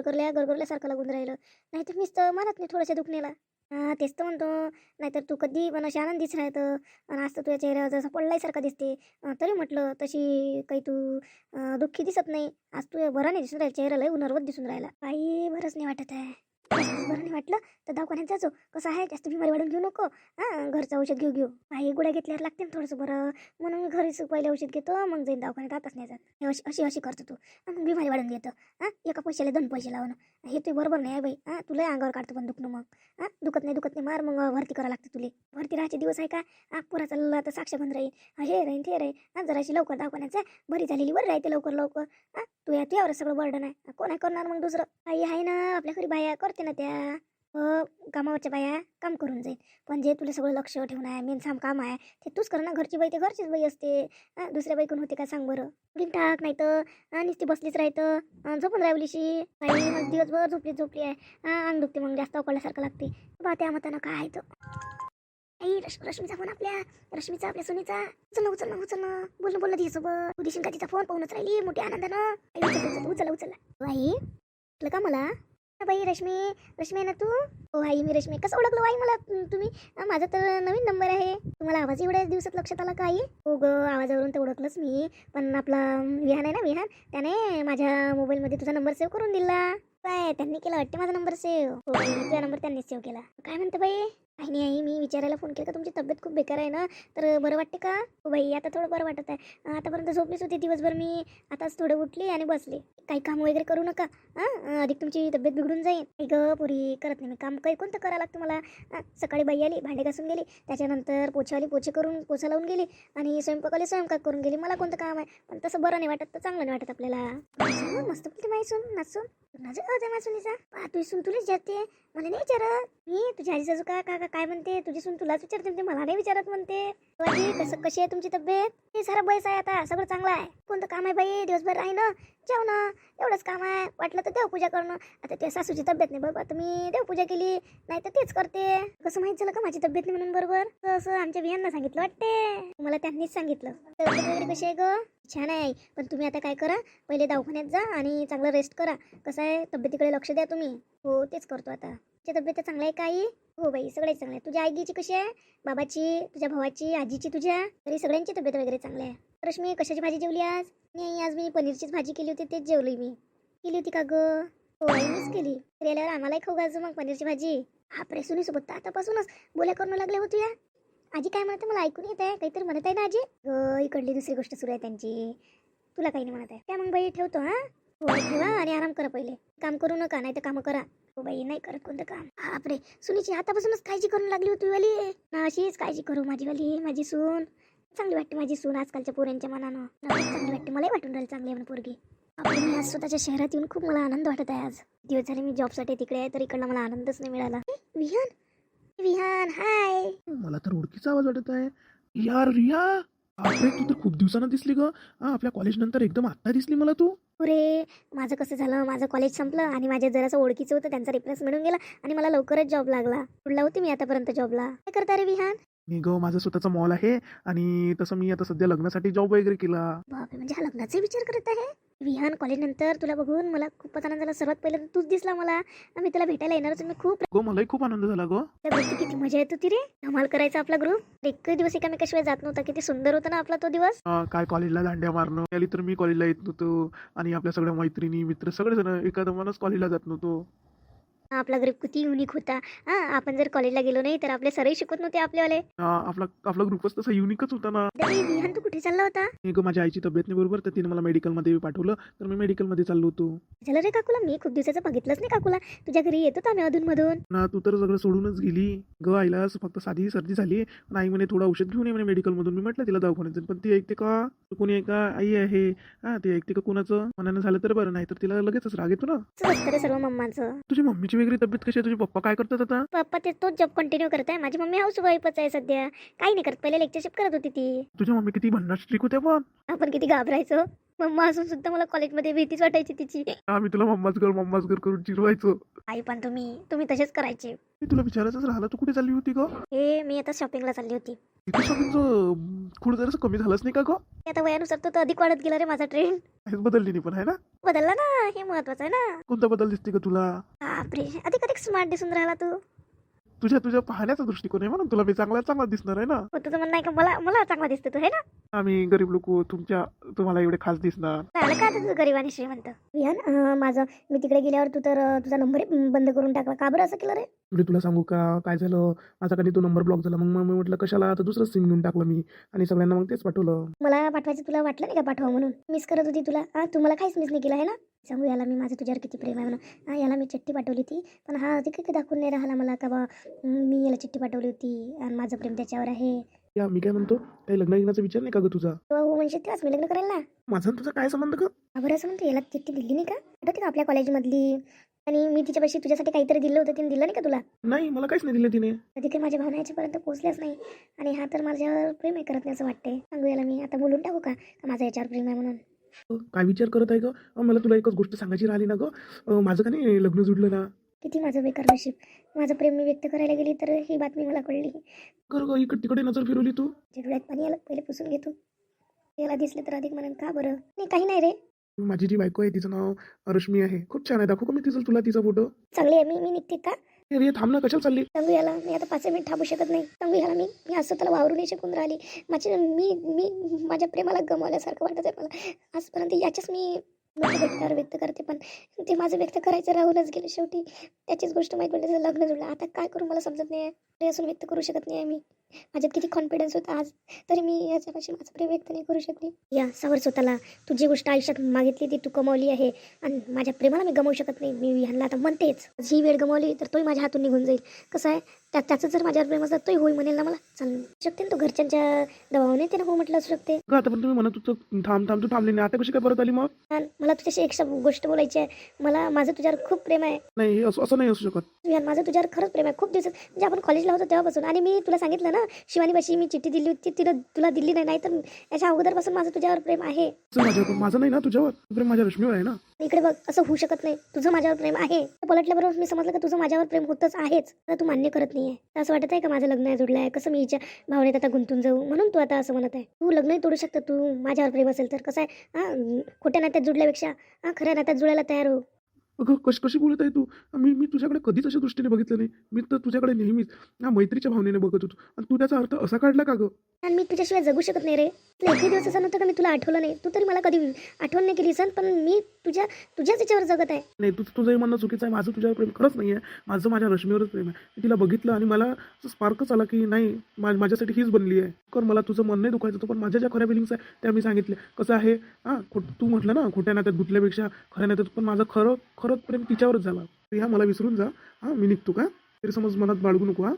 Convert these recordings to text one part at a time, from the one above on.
गरगरल्या गरगरल्यासारखं लागून राहिलं. नाही तर मीच तर मानत नाही थोडंसं दुखण्याला. तेच तर म्हणतो. नाहीतर तू कधी पण अशी आनंदीच राहतं. आणि आज तर तुझ्या चेहऱ्यावर जसं पडल्यासारखं दिसते. तरी म्हटलं तशी काही तू दुःखी दिसत नाही. आज तू बरं नाही दिसून राहिला. चेहऱ्याला उनर्वत दिसून राहिला. काही बरंच नाही वाटत आहे. बरं नाही वाटलं तर दवाखान्यात जाचो कसं आहे? जास्त बिमारी वाढून घेऊ नको. हां घरचं औषध घेऊ घेऊ. आई गोळ्या घेतल्यावर लागते ना थोडंसं बरं. म्हणून मी घरीच पहिले औषध घेतो मग जाईन दवाखान्यात. आताच नाही जात. अशी अशी अशी करतो तू. मग बिमारी वाढून घेतो. हां एका पैशाला दोन पैसे लावणं. हे ते बरोबर नाही आहे बाई. हां तुला अंगावर काढतो पण दुखणं मग. हां दुखत नाही दुखत नाही. मार मग भरती करावं लागते तुले. भरती राहायचे दिवस आहे का? हा पुरा चालला आता साक्ष बंद राहील. हे राहील ते राहील हां जराशी लवकर दाखवण्याचा बरी झालेली. बरं राहते लवकर लवकर. हां तू या तुझ्यावर सगळं बर्डन आहे. कोण आहे करणार मग दुसरं? आई आहे ना आपल्या घरी बाया करते ना त्या. कामावरच्या बाया काम करून जाईल पण जे तुला सगळं लक्ष ठेवून आहे मेन साम काम आहे ते तूच कर ना. घरची बाई ते घरचीच बाई असते. दुसऱ्या बाई कोण होते का सांग बरं. उडीन टाक नाही तर नुसती बसलीच राहतं. झोपून राहिलीशी काही मग दिवसभर झोपली झोपली आहे. अंग दुखते मग जास्त पडल्यासारखं लागते. बा त्या मतानं काय आहे तर आई रश रश्मीचा फोन आपल्या. रश्मीचा आपल्या सुनीचा. उचल ना उचल ना उचल ना बोल ना बोल ना तिच्यासोबत. तू का तिचा फोन पाहूनच राहिली मोठ्या आनंदानं. आई उचल उचल उचल उचल. बाई का मला बाई रश्मी रश्मी ना तू? हो आई मी रश्मी. कसं ओळखलो आई मला? तुम्ही? माझा तर नवीन नंबर आहे. तुम्हाला आवाज एवढ्या दिवसात लक्षात आला का आई? हो ग आवाजावरून तर ओळखलंच मी. पण आपला विहान आहे ना विहान? त्याने माझ्या मोबाईलमध्ये तुझा नंबर सेव्ह करून दिला. काय त्यांनी केला वाटते माझा नंबर सेव्ह हो तुझा नंबर त्यांनी सेव्ह केला. काय म्हणते बाई? काही नाही आई मी विचारायला फोन केला का तुमची तब्येत खूप बेकार आहे ना? तर बरं वाटते का? हो बाई आता थोडं बरं वाटत आहे. आतापर्यंत झोपलीच होती. दिवसभर मी आताच थोडं उठली आणि बसली. काही काम वगैरे करू नका. हां अधिक तुमची तब्येत बिघडून जाईल. ग पुरी करत नाही. मी काम काही कोणतं करावं लागतं मला? सकाळी बाई आली भांडे घासून गेली. त्याच्यानंतर पोछावाली पोछे करून पोछा लावून गेली आणि स्वयंपाकाली स्वयंपाक करून गेली. मला कोणतं काम आहे? पण तसं बरं नाही वाटत. तर चांगलं नाही वाटत आपल्याला. मस्त बोलते माहिसून नाचून. माझं माझ्या आहे मासुनीचा तुझी सून तुलाच जाते. मला नाही विचारत. मी तुझ्या आजी सासू का का काय म्हणते? तुझी सून तुलाच विचारते म्हणते मला नाही विचारत म्हणते. बाई कसं कशी आहे तुमची तब्येत? हे सारा बैस आहे आता सगळं चांगलं आहे. कोणतं काम आहे बाई? दिवसभर राही ना जेव ना एवढंच काम आहे. वाटलं तर देवपूजा करणं. आता त्या सासूची तब्येत नाही बाबा तुम्ही देवपूजा केली नाही तर तेच करते. कसं माहीत झालं का माझी तब्येत नाही म्हणून बरोबर? असं आमच्या बियांना सांगितलं वाटते. मला त्यांनीच सांगितलं. वगैरे कशी आहे ग? छान आहे पण तुम्ही आता काय करा पहिले दवाखान्यात जा आणि चांगलं रेस्ट करा. कसं आहे? तब्येतीकडे लक्ष द्या तुम्ही. हो तेच करतो आता. तुझी तब्येत चांगलं आहे काही हो बाई सगळे चांगले आहे. तुझ्या आईची कशी आहे? बाबाची तुझ्या भावाची आजीची तुझ्या? तरी सगळ्यांची तब्येत वगैरे चांगली आहे. रश्मी कशाची भाजी जेवली आज? नाही आज मी पनीरचीच भाजी केली होती तेच जेवली मी. केली होती का ग? हो आई मीच केली. तरी आल्यावर आम्हालाही खाऊ गाजू मग पनीरची भाजी. आपरे प्रेसुनी सोबत तर आतापासूनच बोल्या करून लागले हो तुया. आजी काय म्हणते मला ऐकून येत आहे? काहीतरी म्हणत आहे ना आजी? ग इकडली दुसरी गोष्ट सुरू आहे त्यांची. तुला काही नाही म्हणत आहे. त्या मग बाई ठेवतो हा? हो ठेवा आणि आराम करा पहिले. काम करू नका नाही तर कामं करा. हो बाई नाही करत कोणतं काम. बापरे सुनीची आतापासूनच काळजी करून लागली होती वाली. ना अशीच काळजी करू माझी वाली माझी सून. चांगली वाटते माझी सून आजकालच्या पोरांच्या मनानं. चांगली वाटते. मलाही वाटून राहील चांगली आहे म्हणून पोरगी. आपण मी आज स्वतःच्या शहरात येऊन खूप मला आनंद वाटत आहे आज. दिवस झाले मी जॉबसाठी तिकडे आहे तर इकडनं मला आनंदच नाही मिळाला. विहान. विहान हाय. मला तर ओळखीचा आवाज वाटत आहे. यार रिया! अरे तू तर खूप दिवसानं दिसली ग. हा आपल्या कॉलेज नंतर एकदम आत्ता दिसली मला तू. अरे माझं कसं झालं? माझं कॉलेज संपलं आणि माझ्या जरासं ओळखीचं होतं त्यांचा रेफरन्स मिळून गेला आणि मला लवकरच जॉब लागला. पुढला होती मी आतापर्यंत जॉबला काय करता रे विहान? मी ग माझा स्वतःचा मॉल आहे आणि तसं मी आता सध्या लग्नासाठी जॉब वगैरे केला. बापरे म्हणजे हा लग्नाचा विचार करत आहे? विहान कॉलेज नंतर तुला बघून मला खूपच आनंद झाला. सर्वात पहिल्यांदा तूच दिसला मला. मी तुला भेटायला येणारच मी खूप गो मलाही खूप आनंद झाला ग. त्या गोष्टी किती मजा येत होती रे. धमाल करायचा आपला ग्रुप एकही दिवस एकामेकाशिवाय जात नव्हता. किती सुंदर होता ना आपला तो दिवस. काय कॉलेजला दांड्या मारणं. आली तर मी कॉलेजला येत नव्हतो. आणि आपल्या सगळ्या मैत्रिणी मित्र सगळेजण एका दमानच कॉलेजला जात नव्हतो. आपला ग्रुप किती युनिक होता. हा आपण जर कॉलेजला गेलो नाही तर आपले सरही शिकवत नव्हते आपलेवाले हा, आपला आपला ग्रुपच तसा युनिकच होता ना. विहान तू कुठे चालला होता? मी ग माझ्या आईची तब्येत नाही बरोबर तर तिने मला मेडिकलमध्ये पाठवलं तर मी मेडिकलमध्ये चाललो होतो. झालं रे काकूला? मी खूप दिवसाचं बघितलंच नाही काकूला. तुझ्या घरी येतो आम्ही अधून मधून ना तू तर सगळं सोडूनच गेली. ग आईला फक्त साधी सर्दी झाली. पण आई म्हणे थोडं औषध घेऊन ये म्हणे मेडिकलमधून मी म्हटलं तिला दवाखान्यात. पण ती ऐकते का? तू कोणी आहे का? आई आहे. हा ती ऐकते का कुणाचं? मनानं झालं तर बरं नाही तर तिला लगेचच राग येतो ना. सर्व मम्माचं. तुझी मम्मीची वगैरे तब्येत कशी आहे तुझे? पप्पा काय करतात आता? पप्पा ते तोच जॉब कंटिन्यू करत आहे माझी मम्मी हाऊस वाईफच आहे सध्या. काही नाही करत. पहिले लेक्चरशिप करत होती ती. तुझी मम्मी किती भन्नाट स्ट्रिक होत्या पण. आपण किती घाबरायचो. मम्मा असून सुद्धा मला कॉलेजमध्ये भीतीच वाटायची तिची. आम्ही तुला मम्माच घर मम्माच घर करून चिरवायचो आई पण तुम्ही तुम्ही तसेच करायचे. मी तुला विचारायचंच राहिलं तू कुठे चालली होती ग? हे मी आता शॉपिंगला चालली होती. इथे शॉपिंगचं कुठं जरासं कमी झालंच नाही का ग? आता वयानुसार तर तो अधिक वाढत गेला रे माझा ट्रेंड काहीच बदलली नाही पण आहे ना? बदलला ना हे महत्वाचं आहे ना. कोणता बदल दिसते का तुला? बापरे अधिक अधिक स्मार्ट दिसून राहिला तू. तुझ्या तुझ्या पाहण्याचा दृष्टिकोन आहे म्हणून तुला मी चांगला चांगला दिसणार आहे ना? हो, तुझं म्हणणं आहे का? मला मला चांगला दिसतो तू हे ना? आम्ही गरीब लोक तुमच्या तुम्हाला एवढे खास दिसणार. झालं का आता तुझं गरीब आणि श्रीमंत? विहान अं, माझं मी तिकडे गेल्यावर तू तर अं, तुझा नंबर बंद करून टाकला. का बरं असं केलं रे? म्हणजे तुला सांगू का? काय झालं? माझा कधी तो नंबर ब्लॉक झाला. मग मग मी म्हटलं कशाला? आता दुसरं सिम घेऊन टाकलं मी. आणि सगळ्यांना मग तेच पाठवलं. मला पाठवायचं तुला वाटलं नाही का पाठवा म्हणून? मिस करत होती तुला. हा तू मला काहीच मिस नाही केलं आहे ना? सांगू याला मी माझं तुझ्यावर किती प्रेम आहे म्हणून. हा याला मी चिठ्ठी पाठवली होती. पण हा अधिक काही दाखवून नाही राहिला मला का बा? मी याला चिठ्ठी पाठवली होती. आणि माझं प्रेम त्याच्यावर आहे. या मी काय म्हणतो? काही लग्न गिग्नाचा विचार नाही का ग तुझा? तेव्हा हो म्हणजे तेव्हाच मी लग्न करेल ना. माझा आणि तुझा काय संबंध ग? का बरं असं म्हणतो याला चिठ्ठी दिली नाही का? आठवते का आपल्या कॉलेजमधली आणि मी तिच्यापाशी तुझ्यासाठी काहीतरी दिलं होतं तिने दिलं नाही का तुला? नाही मला काहीच नाही दिलं तिने. कधी काही माझ्या भावना याच्यापर्यंत पोहोचल्याच नाही. आणि हा तर माझ्यावर प्रेम आहे करत नाही असं वाटते सांगू याला मी आता बोलून टाकू का? का माझा याच्यावर प्रेम आहे म्हणून? काय विचार करत आहे ग? मला तुला एकच गोष्ट सांगायची राहिली ना ग? माझं का नाही लग्न जुडलं ना? किती माझं बेकार नशीब. माझं प्रेम मी व्यक्त करायला गेली तर ही बातमी मला कळली. कर ग इकडे तिकडे नजर फिरवली तू. जे डोळ्यात पाणी आलं पहिले पुसून घेतो याला दिसले तर अधिक म्हणून का बरं? नाही काही नाही रे. माझी जी बायको आहे तिचं नाव रश्मी आहे. खूप छान आहे दाखवू का मी तिचं तुला तिचा फोटो चांगली आहे मी मी निघते का? अरे थांब ना कशाला चालली? सांगू याला मी आता पाच मिनिट थांबू शकत नाही. सांगू याला मी मी असं त्याला वावरू नाही शकून राहिली. माझे मी मी माझ्या प्रेमाला गमावल्यासारखं वाटत आहे मला. आजपर्यंत याच्याच मी भेटणार व्यक्त करते पण ते माझं व्यक्त करायचं राहूनच गेलं शेवटी. त्याचीच गोष्ट माहीत म्हणजे त्याचं लग्न जुळलं. आता काय करू मला समजत नाही. आहे असून व्यक्त करू शकत नाही आहे मी माझ्यात किती कॉन्फिडन्स होता आज. तरी मी याच्यापाशी माझं प्रेम व्यक्त नाही करू शकली. या सावर स्वतःला. तू जी गोष्ट आयुष्यात मागितली ती तू कमावली आहे. आणि माझ्या प्रेमाला मी गमावू शकत नाही. मी ह्यांना आता म्हणतेच. जी वेळ गमावली तर तोही माझ्या हातून निघून जाईल. कसं आहे? त्या त्याचं जर माझ्यावर प्रेम असलं तोही होई म्हणेल ना मला. चाल शकते ना तो घरच्यांच्या दबावाने त्यानं हो म्हटलं असू शकते. आता पण तुम्ही म्हणत होतं थांब थांब तू थांबली नाही. आता कशी काय परत आली मग? मला तुझ्याशी एक शब्द- गोष्ट बोलायची आहे. मला माझं तुझ्यावर खूप प्रेम आहे. नाही हे असं असं नाही असू शकत. विहान माझं तुझ्यावर खरंच प्रेम आहे. खूप दिवसात म्हणजे आपण कॉलेजला होतो तेव्हापासून. आणि मी तुला सांगितलं ना शिवानीपाशी मी चिठ्ठी दिली होती तिला तुला दिली नाही. तर याच्या अगोदरपासून माझं तुझ्यावर प्रेम आहे. असं माझ्यावर माझं नाही ना तुझ्यावर. प्रेम माझ्या रश्मीवर आहे ना. इकडे बघ असं होऊ शकत नाही. तुझं माझ्यावर प्रेम आहे. पलटल्याबरोबर मी समजलं का तुझं माझ्यावर प्रेम होतच आहेच. तर तू मान्य करत नाहीये. तर असं वाटत आहे का माझं लग्न आहे जुडलं आहे? कसं मी हिच्या भावनेत आता गुंतून जाऊ? म्हणून तू आता असं म्हणत आहे. तू लग्नही तोडू शकतं तू. माझ्यावर प्रेम असेल तर कसं आहे? हा खोट्या नात्यात जुडल्यापेक्षा खऱ्या नात्यात जुळायला तयार हो. अगं कशी कशी बोलत आहे तू? मी मी तुझ्याकडे कधीच अशा दृष्टीने बघितलं नाही. मी तर तुझ्याकडे नेहमीच ना मैत्रीच्या भावनेने बघत होतो. आणि तू त्याचा अर्थ असा काढला का गं? आणि मी तुझ्याशिवाय जगू शकत नाही रे. तुला एकही दिवस असं नव्हतं का मी तुला आठवलं नाही? तू तरी मला कधी आठवण नाही केली सण पण मी तुझ्या तुझ्याच याच्यावर जगत आहे. नाही तू तुझं हे म्हणणं चुकीचं आहे. माझं तुझ्यावर प्रेम खरंच नाही आहे माझं माझ्या रश्मीवरच प्रेम आहे. मी तिला बघितलं आणि मला स्पार्कच आला की नाही मा माझ्यासाठी हीच बनली आहे. कर मला तुझं मन नाही दुखायचं होतं पण माझ्या ज्या खऱ्या फिलिंग्स आहे त्या मी सांगितले कसं आहे? हां खोट तू म्हटलं ना खोट्या नात्यात गुंतल्यापेक्षा खऱ्या नात्यात पण माझं खरं परत प्रेम तिच्यावरच झालं. ह्या मला विसरून जा. हा मी निघतो का? तरी समज मनात बाळगू नको हा.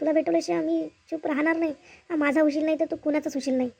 तुला भेटवल्याशिवाय मी चूप राहणार नाही. माझा उशील नाही तर तू कुणाचाच उशील नाही.